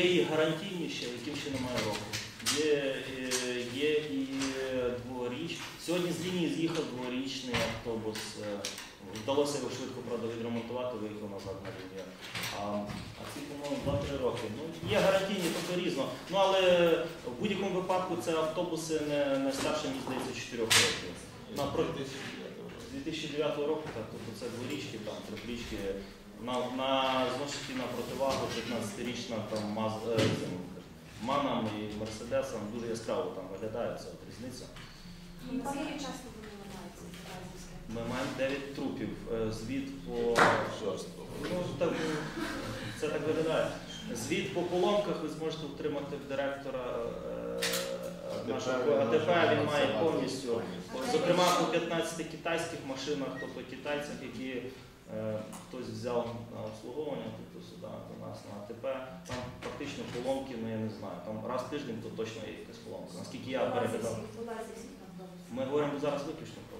Є і гарантійні ще, яким ще немає року. Є, е, є і дворіч. Сьогодні з лінії з'їхав дворічний автобус. е, Вдалося його швидко правда, відремонтувати, виїхав назад на лінію. А, а ці, по-моєму, 2-3 роки. Ну, є гарантійні, тобто різно. Ну але в будь-якому випадку це автобуси не, не старше, ніж здається, 4 років. На з 2009 року, так, тобто це дворічки, там, трьохрічки. На, на, на 15-річна там, маз, е, цим, манам і мерседесам дуже яскраво там виглядає ця от різниця. Наскільки часто вони ламаються? Ми маємо 9 трупів. Е, Звіт по ну, так, ну, це так виглядає. Звіт по поломках ви зможете отримати в директора е, нашого АТП. Він має повністю. Зокрема, по 15 китайських машинах, тобто китайцях, які е, хтось взяв на обслуговування, тобто фактично поломки, ну я не знаю, там раз в тиждень то точно є якась поломка. Наскільки я переглядав. Ми говоримо зараз виключно про